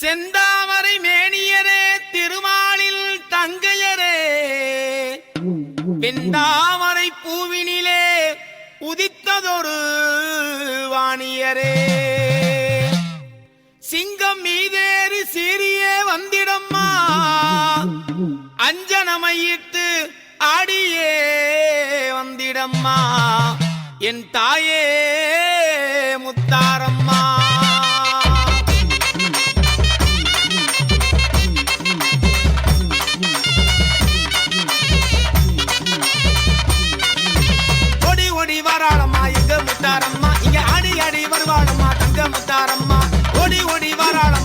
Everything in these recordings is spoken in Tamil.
செந்தாமரை மேனியரே திருமாலில் தங்கையரே. வெந்தாமரை பூவினிலே உதித்ததொரு வாணியரே. சிங்கம் மீதேறி சீரியே வந்திடம்மா. அஞ்சனமையிட்டு ஆடியே வந்திடம்மா. என் தாயே முத்தாரம் முத்தாரம்மா. ஓடி ஓடி வராள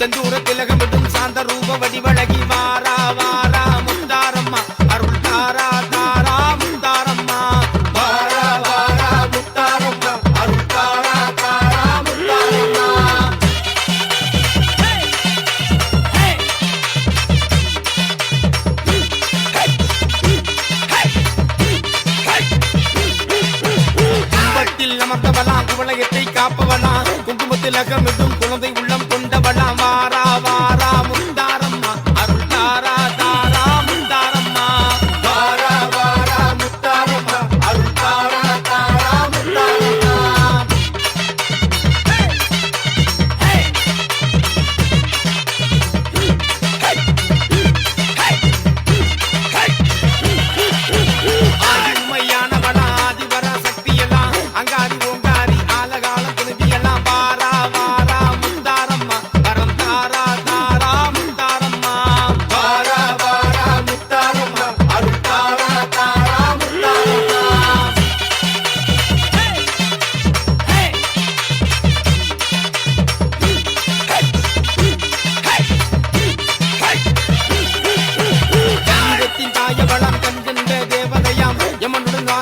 செந்தூர திலகமிடும் சாந்த ரூப வடிவழகி மாற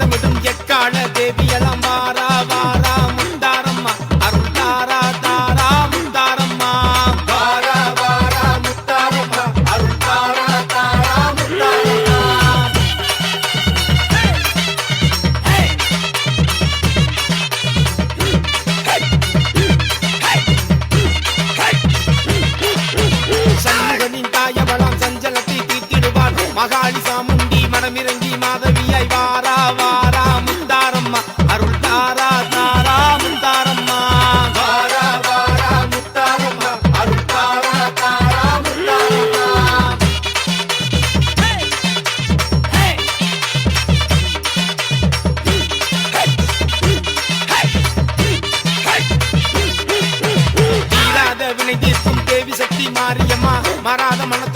பதமிடும் எக்கால தேவியலாம் வாரா? மாறாத மன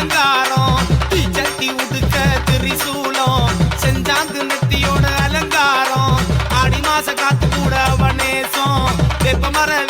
அலங்காரம். தீச்சட்டி உடுக்க திரிசூலம். செஞ்சாந்து நெத்தியோட அலங்காரம். ஆடி மாச காத்து கூட வனேசம் வேப்ப மர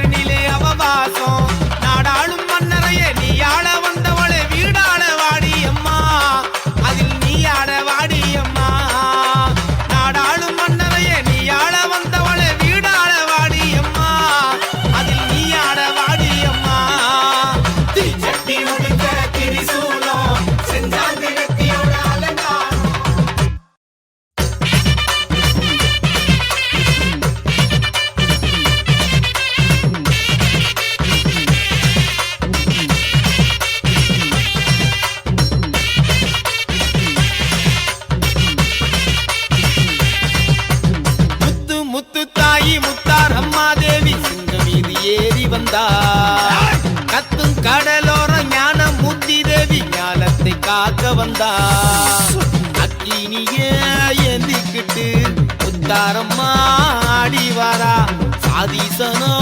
கோடீசனா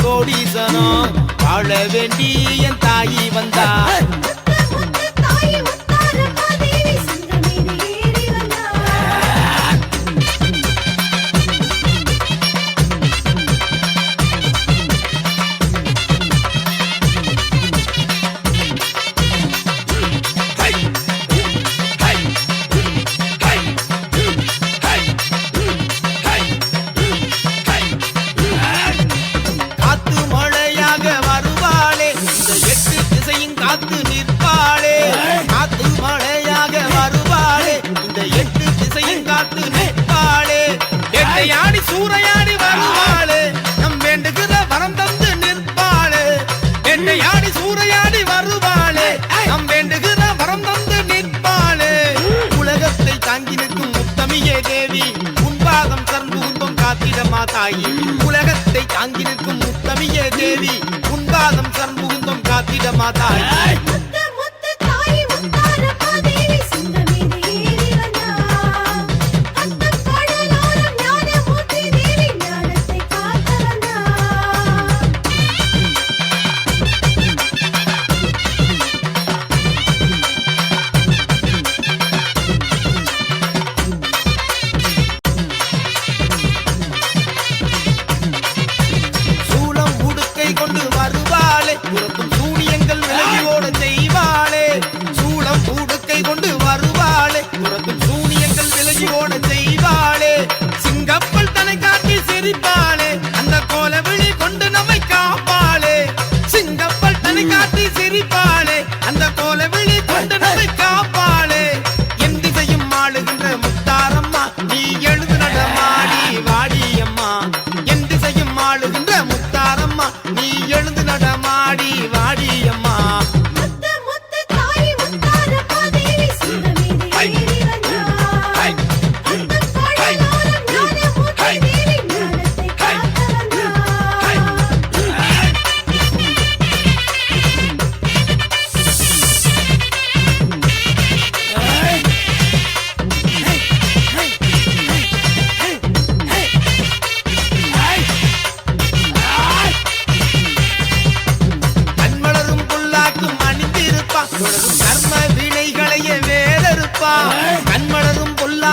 கோடீசனா வாழ வேண்டி என் தாயி வந்தா தாங்கி நிற்கும் முத்தமியே தேவி. உன் பாதம் காத்திட மாதாய்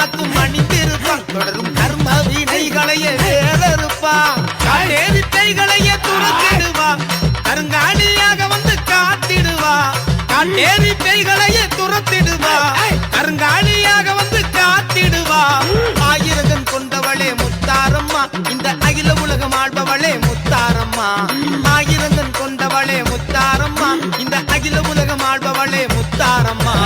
காக்கும் அணிந்திருப்பான் தொடரும் கர்ம வினைகளைய வேறறுப்பான். காட்டேரித்தைகளைய துரத்திடுவான். கருங்காணியாக வந்து காத்திடுவான். காட்டேரித்தைகளைய துரத்திடுவான். கருங்காணியாக வந்து காத்திடுவான். ஆயிரகம் கொண்டவளே முத்தாரம்மா. இந்த அகில உலகம் ஆள்பவளே முத்தாரம்மா. ஆயிரகம் கொண்டவளே முத்தாரம்மா. இந்த அகில உலகம் ஆள்பவளே முத்தாரம்மா.